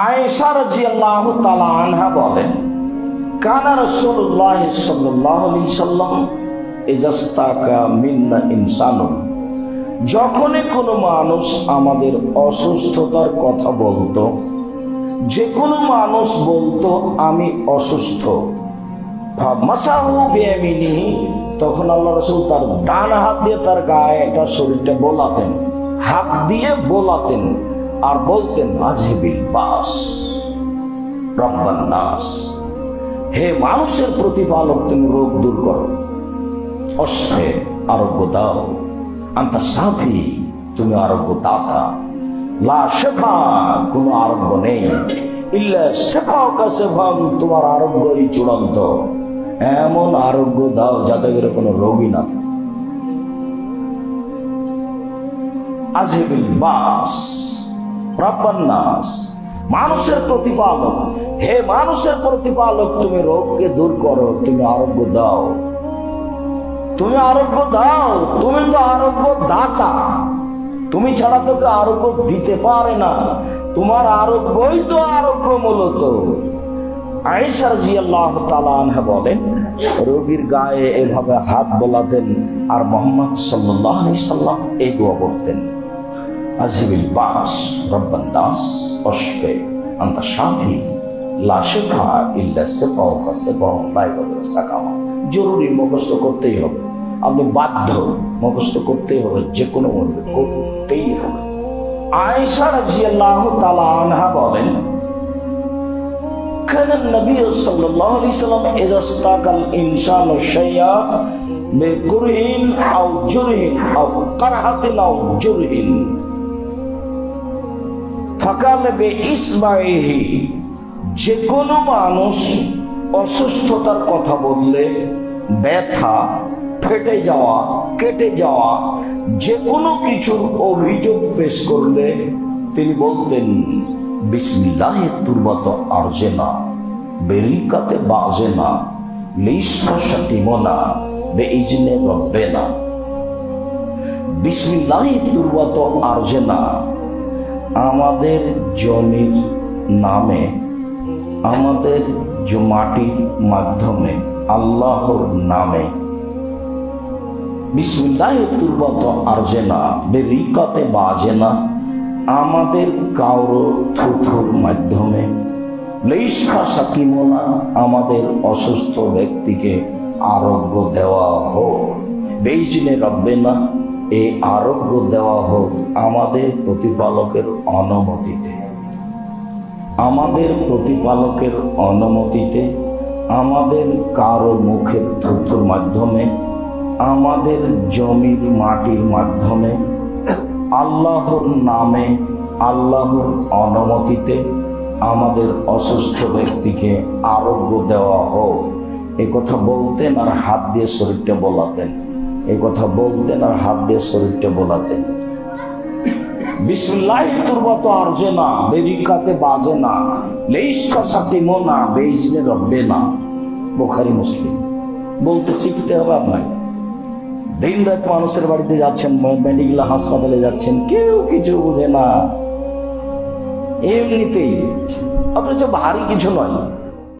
আয়েশা রাজিয়াল্লাহু তাআলা আনহা বলেন, কানা রাসূলুল্লাহ সাল্লাল্লাহু আলাইহি সাল্লাম ইজাস্তাকা মিন্না ইনসানুন। যখনই কোনো মানুষ আমাদের অসুস্থতার কথা বলতো যে কোনো মানুষ বলতো, আমি অসুস্থ। তখন আল্লাহ রসুল তার ডান হাত দিয়ে তার গায়ে এটা শরীরটা বোলাতেন, হাত দিয়ে বোলাতেন। আর বলতেন আজহেবিল বাস রব্বান নাস। হে মানুষের প্রতিপালক, তুমি রোগ দূর করো অস্ত্রে আরোগ্য দাও। আন্তা সাফি, তুমি আরোগ্য দাতা লা শেফা, কোনো আরোগ্য নেই। ইল্লা শেফা সেফাম তোমার আরোগ্যই চূড়ান্ত। এমন আরোগ্য দাও যাতে করে কোনো রোগী না থাকে। আজহেবিল বাস মানুষের প্রতিপালক। হে মানুষের প্রতিপালক, তুমি রোগকে দূর করো, তুমি আরোগ্য দাও। তুমি আরোগ্য দাও, তুমি তো আরোগ্য দাতা তুমি ছাড়া তোকে আরোগ্য দিতে পারে না। তোমার আরোগ্যই তো আরোগ্য মূলত। বলেন, রোগীর গায়ে এভাবে হাত বোলাতেন আর মোহাম্মদ সাল্লাহ সাল্লাম এই দোয়া করতেন। আজিবিল বাস রব্বান দাস অশ্বে আন্তা শাফি লা শেফা ইল্লা সেফা সেফা বাইগদের সাকামা জরুরি মুখস্থ করতেই হবে আপনি বাধ্য মুখস্থ করতেই হবে যে কোনো মূল্যে করতেই হবে আয়েশা রাজিয়াল্লাহু তাআলা আনহা বলেন كان النبي صلى الله عليه وسلم إذا استاق الإنسان شيئا بكره أو جره أو كرهة أو جره ফাকালে বে ইসমাইহি যে কোনো মানুষ অসুস্থতার কথা বললে ব্যথা, ফেটে যাওয়া, কেটে যাওয়া যে কোনো কিছুর অভিযোগ পেশ করলে তিনি বলতেন বিসমিল্লাহ তুরবত আরজে না, বেরিকাতে বাজে না তিমনা বে ইজনে রব্বে না। বিসমিল্লাহ তুরবত আরজে না আমাদের জমির নামে, আমাদের মাটির মাধ্যমে, আল্লাহর নামে। বিসমিল্লাহ তুরবত আরজে না, বেরিকাতে বাজে না। আমাদের কাউর থুথুর মাধ্যমে, লেইসা সাকিমনা আমাদের অসুস্থ ব্যক্তিকে আরোগ্য দেওয়া হোক। বেইজনে রব্বে না এই আরোগ্য দেওয়া হোক আমাদের প্রতিপালকের অনুমতিতে। আমাদের প্রতিপালকের অনুমতিতে, আমাদের কারও মুখের থুথুর মাধ্যমে, আমাদের জমির মাটির মাধ্যমে, আল্লাহর নামে, আল্লাহর অনুমতিতে আমাদের অসুস্থ ব্যক্তিকে আরোগ্য দেওয়া হোক। কথা বলতেন আর হাত দিয়ে শরীরটা বলাতেন। এ কথা বলতেন আর হাত দিয়ে শরীরটা বলাতেন। বিসমিল্লাহ, তুরবত আরজে না, বেরিকাতে বাজে না লেইসকা সাথে মোনা বেইজনে রব্বে না। বোখারি, মুসলিম। বলতে শিখতে হবে আপনাকে। দিন রাত মানুষের বাড়িতে যাচ্ছেন মেডিকেল হাসপাতালে যাচ্ছেন, কেউ কিছু বুঝে না। এমনিতেই, অথচ ভারী কিছু নয়।